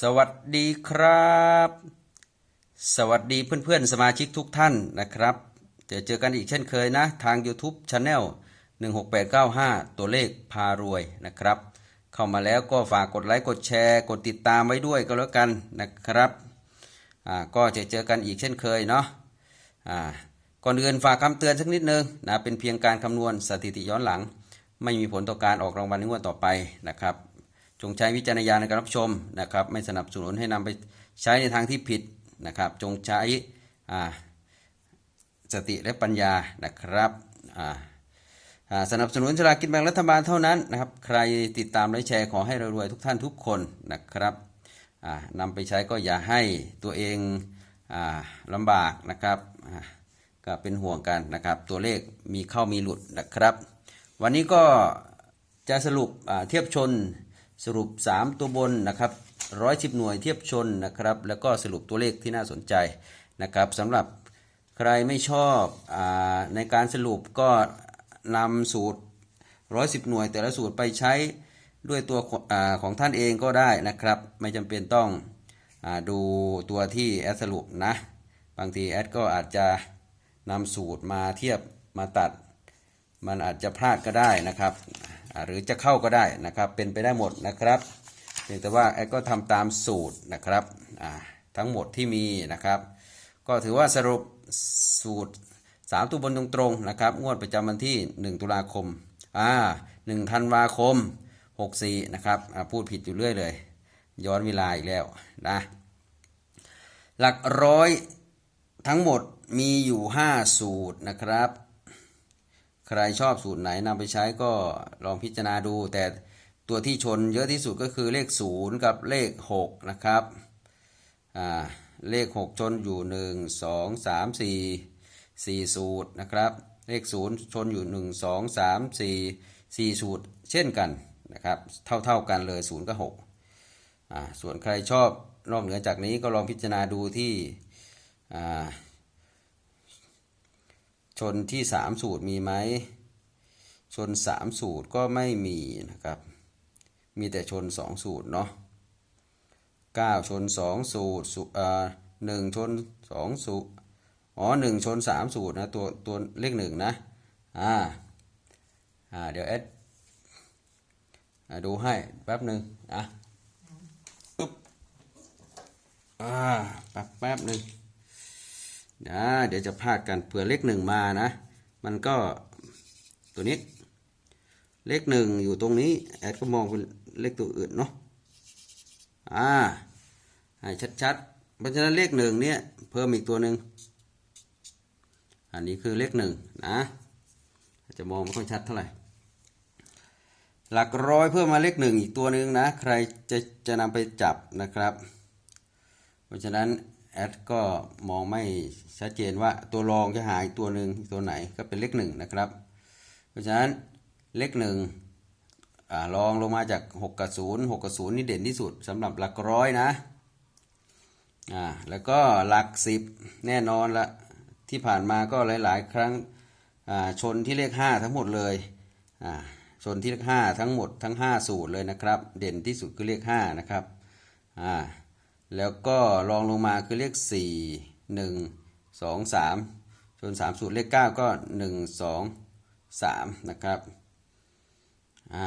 สวัสดีครับ สวัสดีเพื่อนๆ สมาชิกทุกท่านนะครับ เจอเจอกันอีกเช่นเคยนะ ทาง YouTube Channel 16895 ตัวเลขพารวยนะครับ เข้ามาแล้วก็ฝากกดไลค์กดแชร์ กดติดตามไว้ด้วยก็แล้วกันนะครับอ่าก็จะเจอกันอีกเช่นเคยเนาะอ่าก่อนอื่นฝากคำเตือนสักนิดนึงนะเป็นเพียงการคำนวณสถิติย้อนหลัง ไม่มีผลต่อการออกรางวัลในงวดต่อไปนะครับ จงใช้วิจารณญาณในการรับชมนะครับ ไม่สนับสนุนให้นำไปใช้ในทางที่ผิดนะครับ จงใช้สติและปัญญานะครับสนับสนุนสลากกินแบ่งรัฐบาลเท่านั้นนะครับ ใครติดตามและแชร์ขอให้รวยๆทุกท่านทุกคนนะครับนำไปใช้ก็อย่าให้ตัวเองอลำบากนะครับก็เป็นห่วงกันนะครับ ตัวเลขมีเข้ามีหลุดนะครับ วันนี้ก็จะสรุปเทียบชน สรุป 3 ตัวบนนะครับร้อยสิบหน่วยเทียบชนนะครับ แล้วก็สรุปตัวเลขที่น่าสนใจนะครับสำหรับใครไม่ชอบอในการสรุปก็นำสูตรร้อยสิบหน่วย แต่ละสูตรไปใช้ด้วยตัวของอาของท่านเองก็ได้นะครับ ไม่จำเป็นต้องอดูตัวที่แอดสรุปนะ บางทีแอดก็อาจจะนำสูตรมาเทียบมาตัด มันอาจจะพลาดก็ได้นะครับ หรือจะเข้าก็ได้นะครับเป็นไปได้หมดนะครับเพียงแต่ว่าแอดก็ทำตามสูตรนะครับทั้งหมดที่มีนะครับ ก็ถือว่าสรุปสูตร 3 ตัวบนตรงๆนะครับงวดประจำวันที่ 1 ตุลาคมอ่า1ธันวาคม 64 นะครับพูดผิดอยู่เรื่อยเลย ย้อนเวลาอีกแล้วนะหลักร้อยทั้งหมดมีอยู่ 5 สูตรนะครับ ใครชอบสูตรไหนนำไปใช้ก็ลองพิจารณาดู แต่ตัวที่ชนเยอะที่สุดก็คือเลข 0 กับเลข 6 นะครับเลข 6 ชนอยู่ 1 2 3 4 4 สูตรนะครับ เลข 0 ชนอยู่ 1 2 3 4 4 สูตร เช่นกันนะครับเท่าๆกันเลย 0 กับ 6 ส่วนใครชอบนอกเหนือจากนี้ก็ลองพิจารณาดูที่ ชนที่สามสูตรมีไหมชนสามสูตรก็ไม่มีนะครับ มีแต่ชนสองสูตรเนาะเก้าชนสองสูตรอ่าหนึ่งชนสองสูตรอ๋อหนึ่งชนสามสูตรนะตัวตัวเลขหนึ่งนะอ่าอ่าเดี๋ยวเอสดูให้แป๊บหนึ่งอะปึ๊บอ่าแป๊บแป๊บหนึ่ง นะเดี๋ยวจะพลาดกันเผื่อเลขหนึ่งมานะ มันก็ตัวนี้ เลขหนึ่งอยู่ตรงนี้ แอดก็มองเป็นเลขตัวอื่นเนาะอ่าให้ชัดๆเพราะฉะนั้นเลขหนึ่งเนี่ยเพิ่มอีกตัวหนึ่งอันนี้คือเลขหนึ่งนะ จะมองไม่ค่อยชัดเท่าไหร่ หลักร้อยเพิ่มมาเลขหนึ่งอีกตัวหนึ่งนะ ใครจะจะนำไปจับนะครับ เพราะฉะนั้น แอดก็มองไม่ชัดเจนว่าตัวรองจะหาอีกตัวหนึ่งตัวไหนก็เป็นเลขหนึ่งนะครับ เพราะฉะนั้นเลขหนึ่งอ่ารองลงมาจาก 6 กับ 0 6 กับ 0 นี่เด่นที่สุดสำหรับหลักร้อยนะอ่าแล้วก็หลัก 10 แน่นอนละที่ผ่านมาก็หลาย ๆ ครั้งชนที่เลข 5 ทั้งหมดเลยอ่าชนที่เลข 5 ทั้งหมดทั้ง 5 สูตรเลยนะครับ เด่นที่สุดคือเลข 5 นะครับอ่า แล้วก็รองลงมาคือเลขสี่หนึ่งสองสามส่วนสามสูตรเลขเก้าก็หนึ่งสองสามนะครับอ่า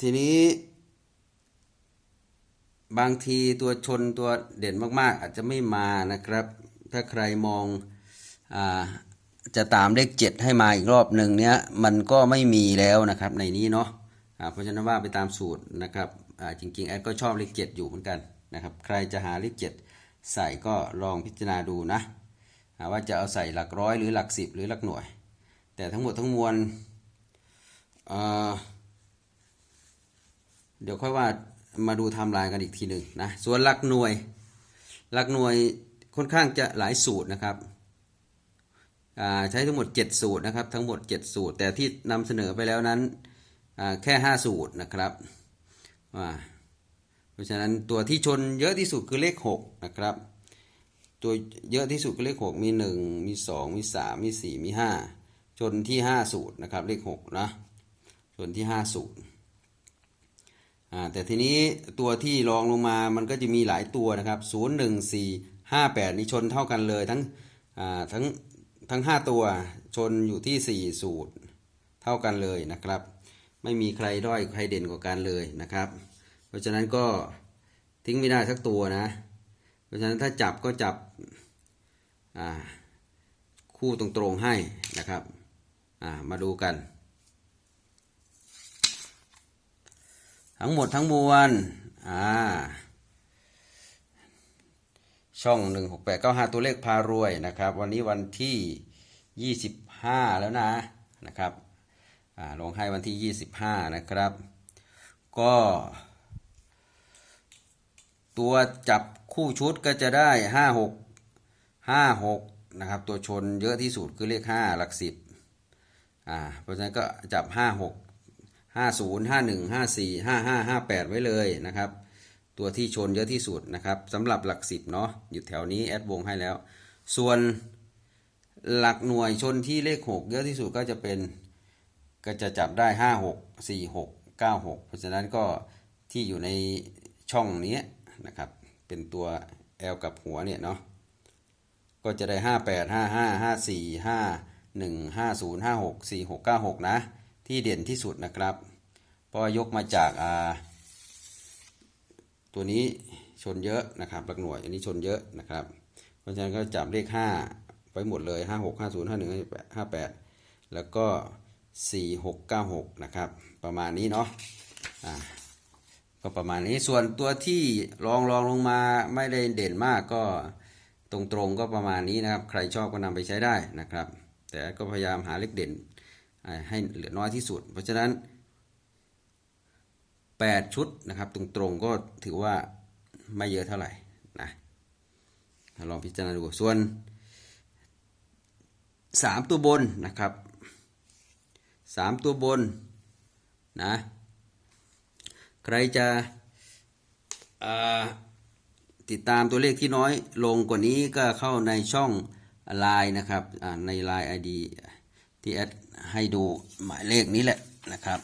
ทีนี้บางทีตัวชนตัวเด่นมาก ๆ อาจจะไม่มานะครับ ถ้าใครมองอ่าจะตามเลขเจ็ดให้มาอีกรอบหนึ่งเนี้ยมันก็ไม่มีแล้วนะครับในนี้เนาะ เพราะฉะนั้นว่าไปตามสูตรนะครับจริงๆแอดก็ชอบเลขเจ็ดอยู่เหมือนกันนะครับใครจะหาเลขเจ็ดใส่ก็ลองพิจารณาดูนะว่าจะเอาใส่หลักร้อยหรือหลักสิบหรือหลักหน่วย แต่ทั้งหมดทั้งมวลอ่าเดี๋ยวค่อยว่ามาดูไทม์ไลน์กันอีกทีหนึ่งนะส่วนหลักหน่วยหลักหน่วยค่อนข้างจะหลายสูตรนะครับใช้ทั้งหมด 7 สูตรนะครับทั้งหมด 7 สูตร แต่ที่นำเสนอไปแล้วนั้น แค่ 5 สูตรนะครับเพราะฉะนั้นตัวที่ชนเยอะที่สุดคือเลข 6 นะครับ ตัวเยอะที่สุดคือเลข 6 มี 1 มี 2 มี 3 มี 4 มี 5 ชนที่ 5 สูตรนะครับเลข6นะชนที่ 5 สูตรแต่ทีนี้ตัวที่รองลงมามันก็จะมีหลายตัวนะครับ 0 1 4 5 8 นี่ชนเท่ากันเลยทั้งทั้งทั้ง 5 ตัวชนอยู่ที่ 4 สูตรเท่ากันเลยนะครับ ไม่มีใครด้อยใครเด่นกว่ากันเลยนะครับ เพราะฉะนั้นก็ทิ้งไม่ได้สักตัวนะ เพราะฉะนั้นถ้าจับก็จับคู่ตรงๆให้นะครับมาดูกัน ทั้งหมดทั้งมวลอ่าช่อง 16895 ตัวเลขพารวยนะครับ วันนี้วันที่ 25 แล้วนะนะครับ ลงให้วันที่ 25 นะครับ ก็ ตัวจับคู่ชุดก็จะได้ 56 56 นะครับ ตัวชนเยอะที่สุดคือเลข 5 หลัก 10อ่าเพราะฉะนั้นก็จับ 56ห้าศูนย์ห้าหนึ่งห้าสี่ห้าห้าห้าแปดไว้เลยนะครับ ตัวที่ชนเยอะที่สุดนะครับสำหรับหลักสิบเนาะอยู่แถวนี้แอดวงให้แล้ว ส่วนหลักหน่วยชนที่เลขหกเยอะที่สุดก็จะเป็น ก็จะจับได้ห้าหกสี่หกเก้าหกเพราะฉะนั้นก็ที่อยู่ในช่องนี้นะครับ เป็นตัว L กับหัวเนี่ยเนาะก็จะได้ห้าแปดห้าห้าห้าสี่ห้าหนึ่งห้าศูนย์ห้าหกสี่หกเก้าหกนะ ที่เด่นที่สุดนะครับ เพราะยกมาจากอ่าตัวนี้ชนเยอะนะครับหลักหน่วยอันนี้ชนเยอะนะครับ เพราะฉะนั้นก็จับเลขห้าไปหมดเลยห้าหกห้าศูนย์ห้าหนึ่งห้าแปดแล้วก็ สี่หกเก้าหกนะครับ ประมาณนี้เนาะอ่าก็ประมาณนี้ส่วนตัวที่รองรองลงมาไม่ได้เด่นมากก็ตรงๆก็ประมาณนี้นะครับ ใครชอบก็นำไปใช้ได้นะครับ แต่ก็พยายามหาเลขเด่นให้เหลือน้อยที่สุด เพราะฉะนั้น 8 ชุดนะครับ ตรงๆก็ถือว่าไม่เยอะเท่าไหร่นะลองพิจารณาดูส่วน 3 ตัวบนนะครับ 3ตัวบนนะใครจะติดตามตัวเลขที่น้อยลงกว่านี้ก็เข้าในช่องไลน์นะครับในไลน์ ID ที่แอดให้ดูหมายเลขนี้แหละนะครับ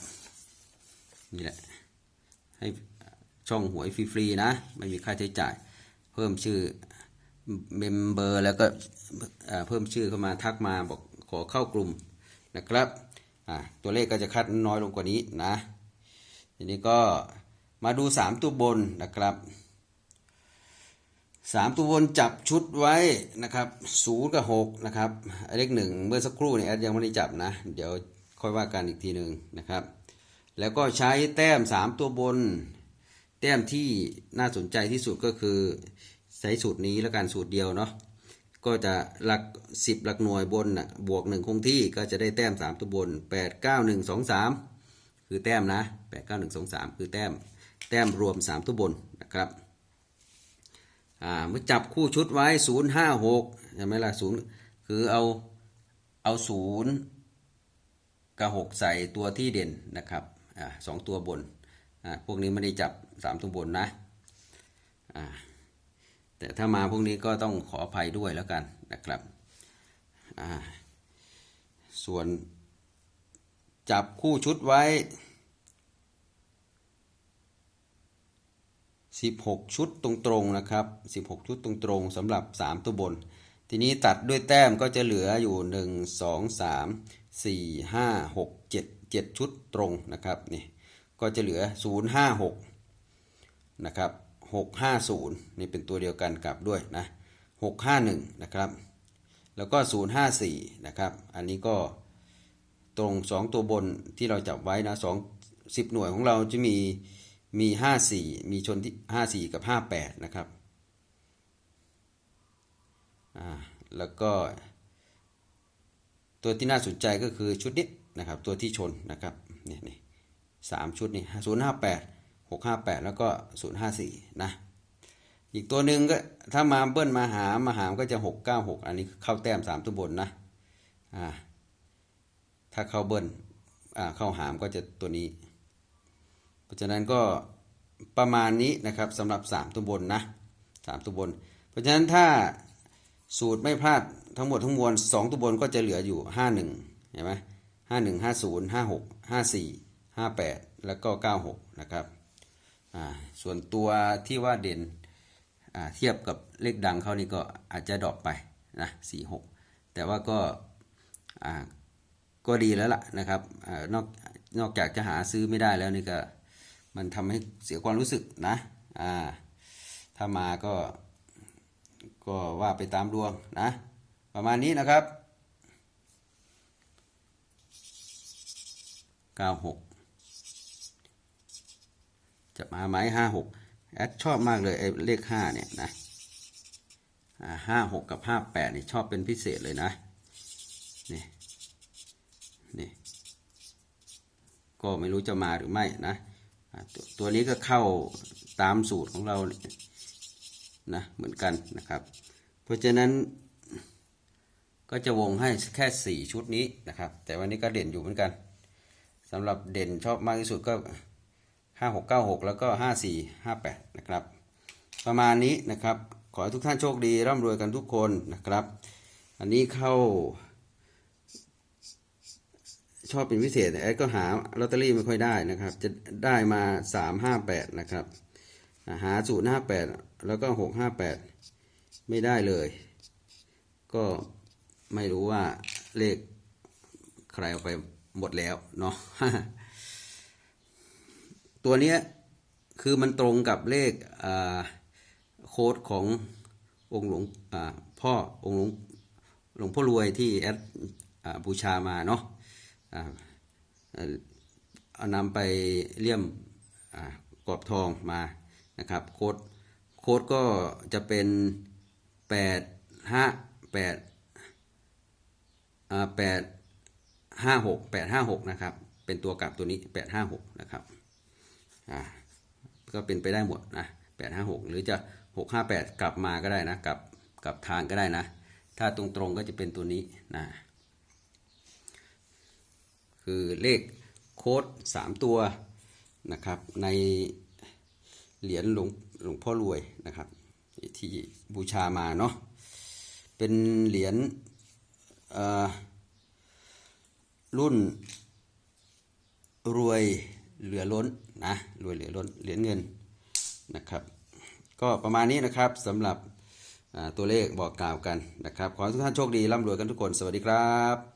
นี่แหละให้ช่องหวยฟรีๆนะไม่มีค่าใช้จ่าย เพิ่มชื่อเมมเบอร์แล้วก็เพิ่มชื่อเข้ามาทักมาบอกขอเข้ากลุ่มนะครับ อ่าตัวเลขก็จะคัดน้อยลงกว่านี้นะทีนี้ก็มาดู 3 ตัวบนนะครับสามตัวบนจับชุดไว้นะครับศูนย์กับหกนะครับเลขหนึ่งเมื่อสักครู่เนี่ยแอดยังไม่ได้จับนะ เดี๋ยวค่อยว่ากันอีกทีหนึ่งนะครับ แล้วก็ใช้แต้ม3ตัวบน แต้มที่น่าสนใจที่สุดก็คือใช้สูตรนี้แล้วกันสูตรเดียวเนาะ ก็จะหลัก 10 หลักหน่วยบนนะบวก 1 คงที่ก็จะได้แต้ม 3 ตัวบน 8 9 1 2 3 คือแต้มนะ 8 9 1 2 3 คือแต้ม แต้มรวม 3 ตัวบนนะครับอ่าเมื่อจับคู่ชุดไว้ 0 5 6ใช่ไหมล่ะ0คือเอาเอา0กับ 6 ใส่ตัวที่เด่นนะครับอ่าสองตัวบนอ่าพวกนี้ไม่ได้จับ 3 ตัวบนนะอ่า แต่ถ้ามาพวกนี้ก็ต้องขออภัยด้วยแล้วกันนะครับ ส่วนจับคู่ชุดไว้ 16 ชุดตรงๆนะครับ 16 ชุดตรงๆสำหรับ 3 ตัวบน ทีนี้ตัดด้วยแต้มก็จะเหลืออยู่ 1 2 3 4 5 6 7 7 ชุดตรงนะครับนี่ก็จะเหลือ 056นะครับ 650 นี่เป็นตัวเดียวกันกับด้วยนะ 651 นะครับ แล้วก็ 054 นะครับ อันนี้ก็ตรง 2 ตัวบนที่เราจับไว้นะ2 10 หน่วยของเราจะมีมี 54 มีชนที่ 54 กับ 58 นะครับ อ่า แล้วก็ ตัวที่น่าสนใจก็คือชุดนี้นะครับ ตัวที่ชนนะครับ นี่นี่สามชุดนี่ศูนย์ห้าแปด หกห้าแปดแล้วก็ศูนย์ห้าสี่นะ อีกตัวหนึ่งก็ถ้ามาเบิ้ลมาหามาหามก็จะหกเก้าหกอันนี้เข้าแต้มสามตัวบนนะอ่าถ้าเข้าเบิ้ลอ่าเข้าหามก็จะตัวนี้ เพราะฉะนั้นก็ประมาณนี้นะครับสำหรับ 3 ตัวบนนะ 3 ตัวบน เพราะฉะนั้นถ้าสูตรไม่พลาดทั้งหมดทั้งมวล 2 ตัวบนก็จะเหลืออยู่ 51เห็นไหม51 50 56 54 58 แล้วก็ 96 นะครับ อ่าส่วนตัวที่ว่าเด่นอ่าเทียบกับเลขดังเขานี่ก็อาจจะดรอปไปนะสี่หกแต่ว่าก็อ่าก็ดีแล้วล่ะนะครับอานอกนอกจากจะหาซื้อไม่ได้แล้วนี่ก็มันทำให้เสียความรู้สึกนะอ่าถ้ามาก็ก็ว่าไปตามดวงนะ ประมาณนี้นะครับ 96 จะมาไหมห้าหกแอดชอบมากเลยไอ้เลขห้าเนี่ยนะห้าหกกับห้าแปดนี่ชอบเป็นพิเศษเลยนะ นี่ นี่ ก็ไม่รู้จะมาหรือไม่นะตตัวนี้ก็เข้าตามสูตรของเรานะเหมือนกันนะครับ เพราะฉะนั้นก็จะวงให้แค่สี่ชุดนี้นะครับ แต่วันนี้ก็เด่นอยู่เหมือนกันสำหรับเด่นชอบมากที่สุดก็ ห้าหกเก้าหกแล้วก็ห้าสี่ห้าแปดนะครับ ประมาณนี้นะครับ ขอให้ทุกท่านโชคดี ร่ำรวยกันทุกคนนะครับ อันนี้เข้า ชอบเป็นพิเศษไอ้ก็หาลอตเตอรี่ไม่ค่อยได้นะครับ จะได้มาสามห้าแปดนะครับ หาศูนย์ห้าแปดแล้วก็หกห้าแปดไม่ได้เลย ก็ไม่รู้ว่าเลขใครเอาไปหมดแล้วเนาะ ตัวนี้คือมันตรงกับเลขโค้ดขององค์หลวงพ่อองค์หลวงหลวงพ่อรวยที่แอดบูชามาเนาะเอานำไปเลี่ยมกรอบทองมานะครับโค้ดโค้ดก็จะเป็นแปดห้าแปดแปดห้าหกแปดห้าหกนะครับ เป็นตัวกลับตัวนี้แปดห้าหกนะครับ อ่าก็เป็นไปได้หมดนะแปดห้าหกหรือจะหกห้าแปดกลับมาก็ได้นะกลับกลับทางก็ได้นะ ถ้าตรงๆก็จะเป็นตัวนี้นะคือเลขโค้ดสามตัวนะครับในเหรียญหลวงหลวงพ่อรวยนะครับ ที่บูชามาเนาะเป็นเหรียญรุ่นรวย เหลือล้นนะรวยเหลือล้นเหรียญเงินนะครับ ก็ประมาณนี้นะครับสำหรับตัวเลขบอกกล่าวกันนะครับ ขอให้ทุกท่านโชคดีร่ำรวยกันทุกคน สวัสดีครับ